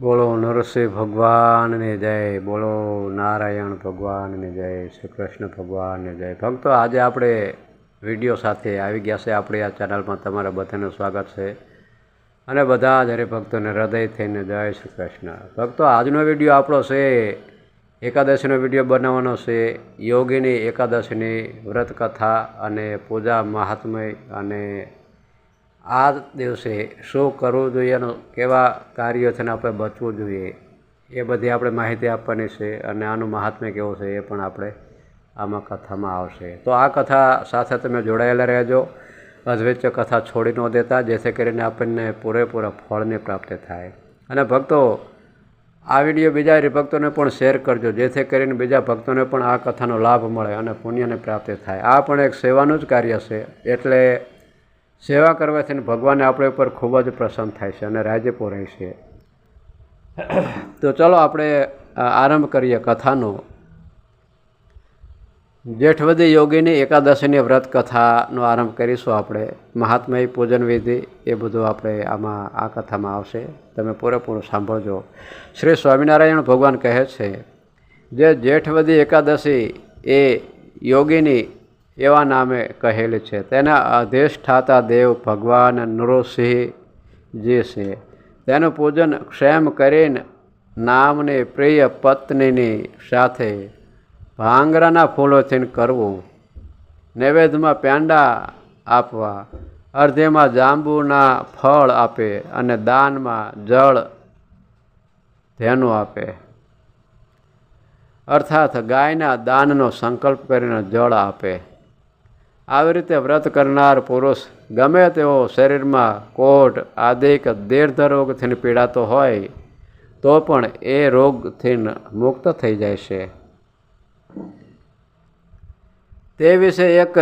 બોલો નરસિંહ ભગવાનને જય, બોલો નારાયણ ભગવાનને જય શ્રી કૃષ્ણ ભગવાનને જય. ભક્તો, આજે આપણે વીડિયો સાથે આવી ગયા છે. આપણી આ ચેનલમાં તમારા બધાનું સ્વાગત છે. અને બધા જ હરિભક્તોને હૃદય થઈને જય શ્રી કૃષ્ણ ભક્તો, આજનો વીડિયો આપણો છે, એકાદશીનો વીડિયો બનાવવાનો છે. યોગીની એકાદશીની વ્રત કથા અને પૂજા મહાત્મય અને આ દિવસે શું કરવું જોઈએ અને કેવા કાર્યોથી આપણે બચવું જોઈએ, એ બધી આપણે માહિતી આપવાની છે અને આનું મહાત્મ્ય કેવું છે એ પણ આપણે આમાં કથામાં આવશે. તો આ કથા સાથે તમે જોડાયેલા રહેજો. અદ્વૈત કથા છોડી ન દેતા, જેથી કરીને આપણને પૂરેપૂરા ફળની પ્રાપ્તિ થાય. અને ભક્તો, આ વીડિયો બીજા ભક્તોને પણ શેર કરજો, જેથી કરીને બીજા ભક્તોને પણ આ કથાનો લાભ મળે અને પુણ્યની પ્રાપ્તિ થાય. આ પણ એક સેવાનું જ કાર્ય છે. એટલે સેવા કરવાથી ભગવાન આપણા ઉપર ખૂબ જ પ્રસન્ન થાય છે અને રાજીપો રહે છે. તો ચલો આપણે આરંભ કરીએ કથાનો. જેઠવદી યોગીની એકાદશીની વ્રત કથાનો આરંભ કરીશું આપણે. મહાત્મય પૂજન વિધિ એ બધું આપણે આમાં, આ કથામાં આવશે. તમે પૂરેપૂરું સાંભળજો. શ્રી સ્વામિનારાયણ ભગવાન કહે છે, જે જેઠવદી એકાદશી એ યોગીની એવા નામે કહેલી છે. તેના અધિષ્ઠાતા દેવ ભગવાન નૃસિંહજી છે. તેનું પૂજન ક્ષેમ કરીને નામની પ્રિય પત્નીની સાથે ભાંગરાના ફૂલોથી કરવું, નૈવેદ્યમાં પેંડા આપવા, અર્ધેમાં જાંબુના ફળ આપે અને દાનમાં જળ ધેનું આપે. અર્થાત ગાયના દાનનો સંકલ્પ કરીને જળ આપે. આવી રીતે વ્રત કરનાર પુરુષ ગમે તેવો શરીરમાં કોઢ, આદિક દીર્ઘ રોગથી પીડાતો હોય, તો પણ એ રોગથી મુક્ત થઈ જાય છે. તે વિશે એક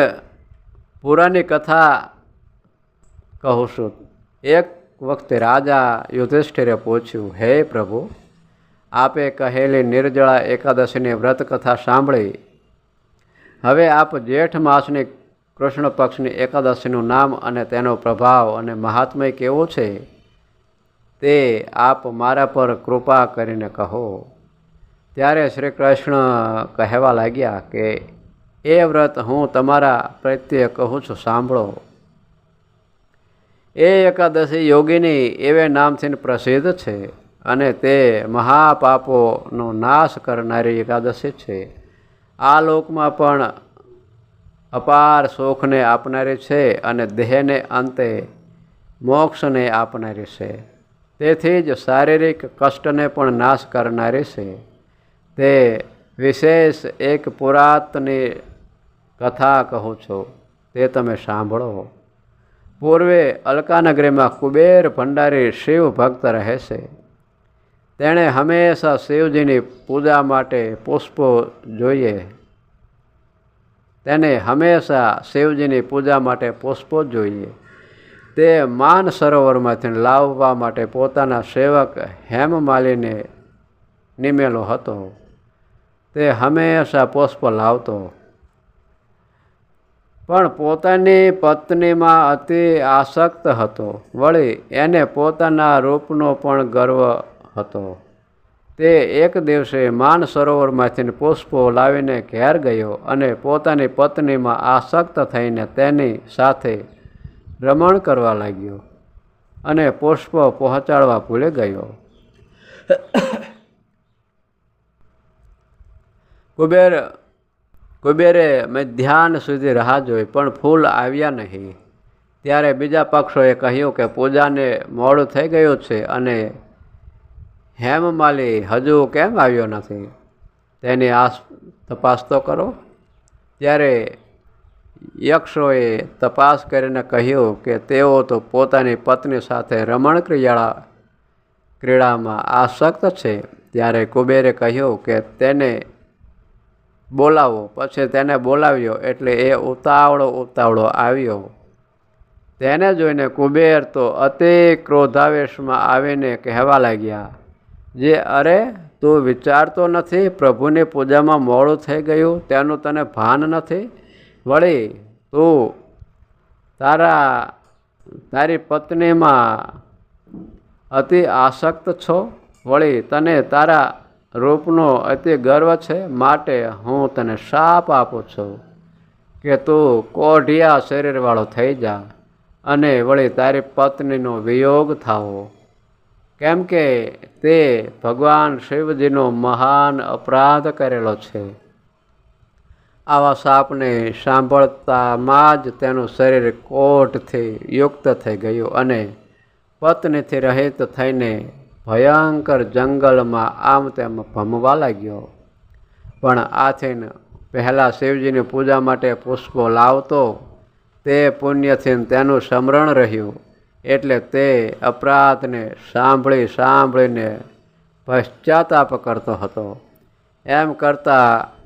પુરાની કથા કહું છું. એક વખતે રાજા યુધિષ્ઠિરે પૂછ્યું, હે પ્રભુ, આપે કહેલી નિર્જળા એકાદશીની વ્રત કથા સાંભળી. હવે આપ જેઠ માસની કૃષ્ણ પક્ષની એકાદશીનું નામ અને તેનો પ્રભાવ અને મહાત્મય કેવો છે, તે આપ મારા પર કૃપા કરીને કહો. ત્યારે શ્રી કૃષ્ણ કહેવા લાગ્યા કે, એ વ્રત હું તમારા પ્રત્યે કહું છું, સાંભળો. એ એકાદશી યોગીની એવે નામથી પ્રસિદ્ધ છે અને તે મહાપાપોનો નાશ કરનારી એકાદશી છે. આ લોકમાં પણ અપાર સુખને આપનારી છે અને દેહને અંતે મોક્ષને આપનારી છે. તેથી જ શારીરિક કષ્ટને પણ નાશ કરનારી છે. તે વિશેષ એક પુરાતની કથા કહું છું, તે તમે સાંભળો. પૂર્વે અલકાનગરીમાં કુબેર ભંડારી શિવ ભક્ત રહે છે. તેણે હંમેશા શિવજીની પૂજા માટે પુષ્પો જોઈએ. તેને હંમેશા શિવજીની પૂજા માટે પુષ્પો જોઈએ. તે માન સરોવરમાંથી લાવવા માટે પોતાના સેવક હેમમાલીને નિમેલો હતો. તે હંમેશા પુષ્પ લાવતો. પણ પોતાની પત્નીમાં અતિ આસક્ત હતો. વળી એને પોતાના રૂપનો પણ ગર્વ હતો. તે એક દિવસે માન સરોવરમાંથી પુષ્પો લાવીને ઘેર ગયો અને પોતાની પત્નીમાં આસક્ત થઈને તેની સાથે રમણ કરવા લાગ્યો અને પુષ્પ પહોંચાડવા ભૂલી ગયો. કુબેર, કુબેરે મેં ધ્યાન સુધી રાહ જોઈ, પણ ફૂલ આવ્યા નહીં. ત્યારે બીજા પક્ષોએ કહ્યું કે પૂજાને મોડું થઈ ગયું છે અને હેમમાલી હજુ કેમ આવ્યો નથી? તેની આસ તપાસ તો કરો. ત્યારે યક્ષોએ તપાસ કરીને કહ્યું કે તેઓ તો પોતાની પત્ની સાથે રમણ ક્રિયાળા ક્રીડામાં આસક્ત છે, ત્યારે કુબેરે કહ્યું કે તેને બોલાવો. પછી તેને બોલાવ્યો એટલે એ ઉતાવળો ઉતાવળો આવ્યો. તેને જોઈને કુબેર તો અતિ ક્રોધાવેશમાં આવીને કહેવા લાગ્યા જે અરે તું વિચારતો નથી, પ્રભુની પૂજામાં મોડું થઈ ગયું, તેનું તને ભાન નથી? વળી, તું તારા, તારી પત્નીમાં અતિ આસક્ત છો? વળી, તને તારા રૂપનો અતિ ગર્વ છે? માટે હું તને શાપ આપું છું કે તું કોઢિયા શરીરવાળો થઈ જા અને વળી તારી પત્નીનો વિયોગ થાવો. કેમ કે તે ભગવાન શિવજીનો મહાન અપરાધ કરેલો છે. આવા સાપને સાંભળતામાં જ તેનું શરીર કોટથી યુક્ત થઈ ગયું અને પત્નીથી રહિત થઈને ભયંકર જંગલમાં આમ તેમ ભમવા લાગ્યો. પણ આથીન પહેલાં શિવજીની પૂજા માટે પુષ્પો લાવતો તે પુણ્યથી તેનું સ્મરણ રહ્યું. એટલે તે અપરાધને સાંભળી સાંભળીને પશ્ચાતાપ કરતો હતો. એમ કરતાં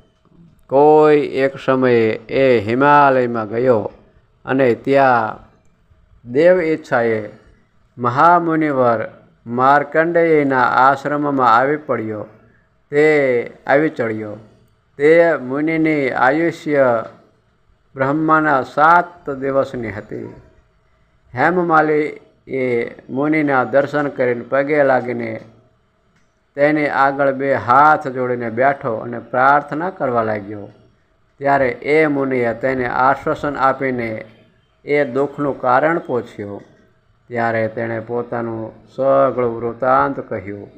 કોઈ એક સમયે એ હિમાલયમાં ગયો અને ત્યાં દેવ ઈચ્છાએ મહામુનિવર માર્કંડેયના આશ્રમમાં આવી પડ્યો. તે આવી ચડ્યો. તે મુનિની આયુષ્ય બ્રહ્માના સાત દિવસની હતી. હેમમાલી એ મુનિના દર્શન કરીને પગે લાગીને તેની આગળ બે હાથ જોડીને બેઠો અને પ્રાર્થના કરવા લાગ્યો. ત્યારે એ મુનિએ તેને આશ્વાસન આપીને એ દુઃખનું કારણ પૂછ્યું. ત્યારે તેણે પોતાનું સગળું વૃત્તાંત કહ્યું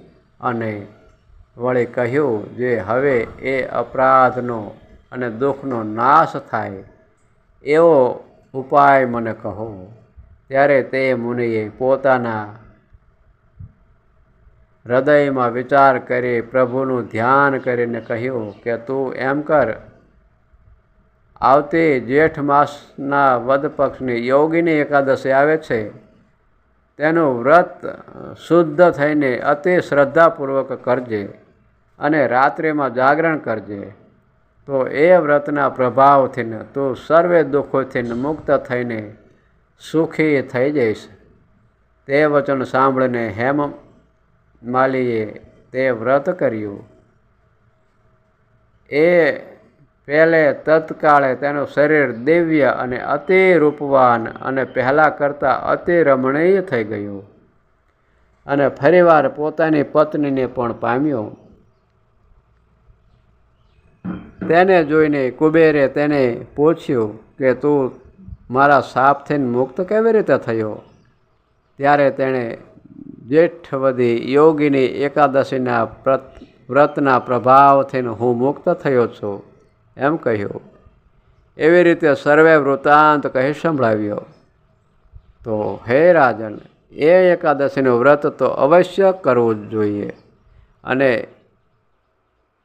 અને વળી કહ્યું જે હવે એ અપરાધનો અને દુઃખનો નાશ થાય એવો ઉપાય મને કહો. ત્યારે તે મુનિએ પોતાના હૃદયમાં વિચાર કરી પ્રભુનું ધ્યાન કરીને કહ્યું કે, તું એમ કર, આવતી જેઠ માસના વદ પક્ષની યોગીની એકાદશી આવે છે. તેનું વ્રત શુદ્ધ થઈને અતિ શ્રદ્ધાપૂર્વક કરજે અને રાત્રિમાં જાગરણ કરજે. તો એ વ્રતના પ્રભાવથી તું સર્વે દુઃખોથી મુક્ત થઈને સુખી થઈ જઈશ. તે વચન સાંભળીને હેમ માલીએ તે વ્રત કર્યું. એ પહેલે તત્કાળે તેનું શરીર દિવ્ય અને અતિ રૂપવાન અને પહેલાં કરતાં અતિ રમણીય થઈ ગયું અને ફરીવાર પોતાની પત્નીને પણ પામ્યો. તેને જોઈને કુબેરે તેને પૂછ્યું કે તું મારા સાપથી મુક્ત કેવી રીતે થયો? ત્યારે તેણે જેઠવધી યોગીની એકાદશીના પ્રત, વ્રતના પ્રભાવથી હું મુક્ત થયો છું, એમ કહ્યું. એવી રીતે સર્વે વૃત્તાંત કહી સંભળાવ્યો. તો હે રાજન, એ એકાદશીનું વ્રત તો અવશ્ય કરવું જ જોઈએ અને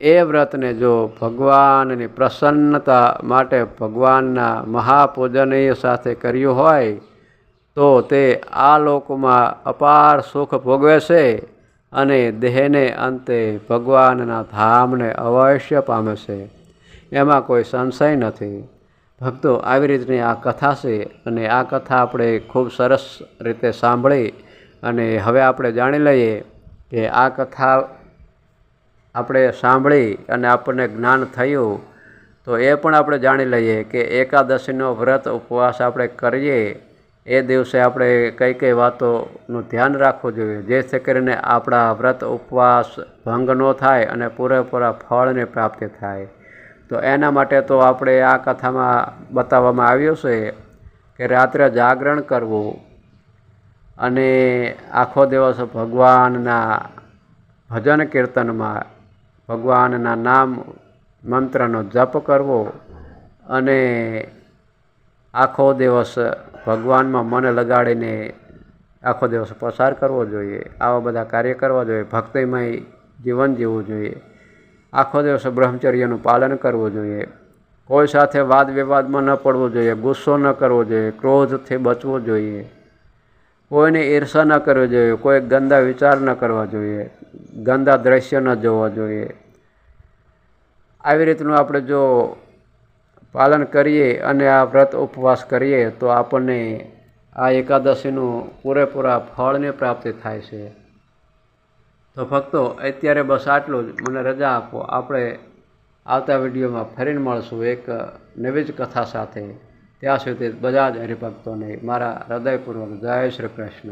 એ વ્રતને જો ભગવાનની પ્રસન્નતા માટે ભગવાનના મહાપૂજનીય સાથે કર્યું હોય, તો તે આ લોકમાં અપાર સુખ ભોગવે છે અને દેહને અંતે ભગવાનના ધામને અવશ્ય પામે છે એમાં કોઈ સંશય નથી. ભક્તો, આવી રીતની આ કથા છે અને આ કથા આપણે ખૂબ સરસ રીતે સાંભળી અને હવે આપણે જાણી લઈએ કે આ કથા આપણે સાંભળી અને આપણને જ્ઞાન થયું, તો એ પણ આપણે જાણી લઈએ કે એકાદશીનો વ્રત ઉપવાસ આપણે કરીએ, એ દિવસે આપણે કઈ કઈ વાતોનું ધ્યાન રાખવું જોઈએ. જેથી કરીને આપણા વ્રત ઉપવાસ ભંગ ન થાય અને પૂરેપૂરા ફળની પ્રાપ્તિ થાય. તો એના માટે તો આપણે આ કથામાં બતાવવામાં આવ્યું છે કે રાત્રે જાગરણ કરવું અને આખો દિવસ ભગવાનના ભજન કીર્તનમાં ભગવાનના નામ મંત્રનો જપ કરવો અને આખો દિવસ ભગવાનમાં મન લગાડીને આખો દિવસ પસાર કરવો જોઈએ, આવા બધા કાર્ય કરવા જોઈએ, ભક્તિમય જીવન જીવવું જોઈએ, આખો દિવસ બ્રહ્મચર્યનું પાલન કરવું જોઈએ, કોઈ સાથે વાદ વિવાદમાં ન પડવું જોઈએ, ગુસ્સો ન કરવો જોઈએ, ક્રોધથી બચવું જોઈએ. કોઈને ઈર્ષા ન કરવી જોઈએ, કોઈ ગંદા વિચાર ન કરવા જોઈએ, ગંદા દ્રશ્ય ન જોવા જોઈએ. આવી રીતનું આપણે જો પાલન કરીએ અને આ વ્રત ઉપવાસ કરીએ, તો આપણને આ એકાદશીનું પૂરેપૂરા ફળની પ્રાપ્તિ થાય છે. તો ભક્તો, અત્યારે બસ આટલું જ. મને રજા આપો. આપણે આવતા વિડીયોમાં ફરીને મળશું એક નવી જ કથા સાથે. ત્યાં સુધી બધા હરિભક્તોને મારા હૃદયપૂર્વક જય શ્રી કૃષ્ણ.